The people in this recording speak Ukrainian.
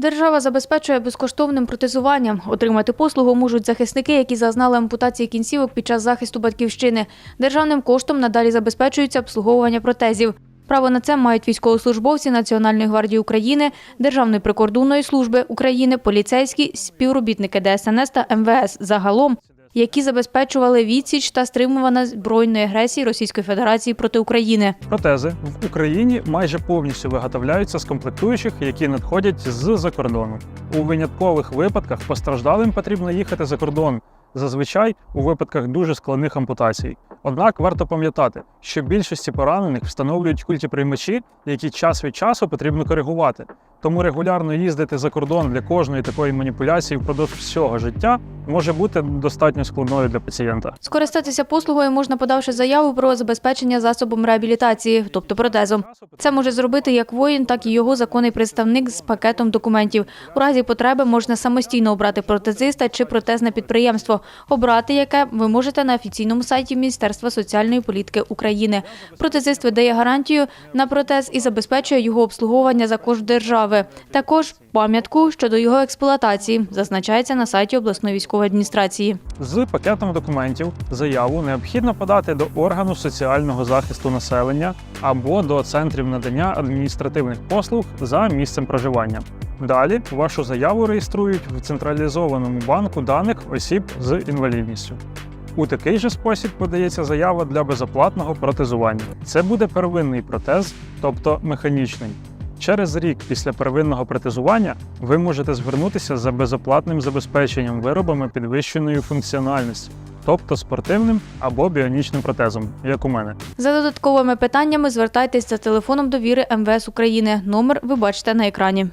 Держава забезпечує безкоштовним протезуванням. Отримати послугу можуть захисники, які зазнали ампутації кінцівок під час захисту батьківщини. Державним коштом надалі забезпечується обслуговування протезів. Право на це мають військовослужбовці Національної гвардії України, Державної прикордонної служби України, поліцейські, співробітники ДСНС та МВС загалом, які забезпечували відсіч та стримування збройної агресії Російської Федерації проти України. Протези в Україні майже повністю виготовляються з комплектуючих, які надходять з-за кордону. У виняткових випадках постраждалим потрібно їхати за кордон, зазвичай у випадках дуже складних ампутацій. Однак варто пам'ятати, що більшості поранених встановлюють культіприймачі, які час від часу потрібно коригувати. Тому регулярно їздити за кордон для кожної такої маніпуляції впродовж всього життя може бути достатньо складною для пацієнта. Скористатися послугою можна подавши заяву про забезпечення засобом реабілітації, тобто протезом. Це може зробити як воїн, так і його законний представник з пакетом документів. У разі потреби можна самостійно обрати протезиста чи протезне підприємство, обрати яке ви можете на офіційному сайті Міністерства соціальної політики України. Протезист видає гарантію на протез і забезпечує його обслуговування за кошт держави. Також пам'ятку щодо його експлуатації зазначається на сайті обласної військової адміністрації. З пакетом документів заяву необхідно подати до органу соціального захисту населення або до центрів надання адміністративних послуг за місцем проживання. Далі вашу заяву реєструють в централізованому банку даних осіб з інвалідністю. У такий же спосіб подається заява для безоплатного протезування. Це буде первинний протез, тобто механічний. Через рік після первинного протезування ви можете звернутися за безоплатним забезпеченням виробами підвищеної функціональності, тобто спортивним або біонічним протезом, як у мене. За додатковими питаннями звертайтесь за телефоном довіри МВС України. Номер ви бачите на екрані.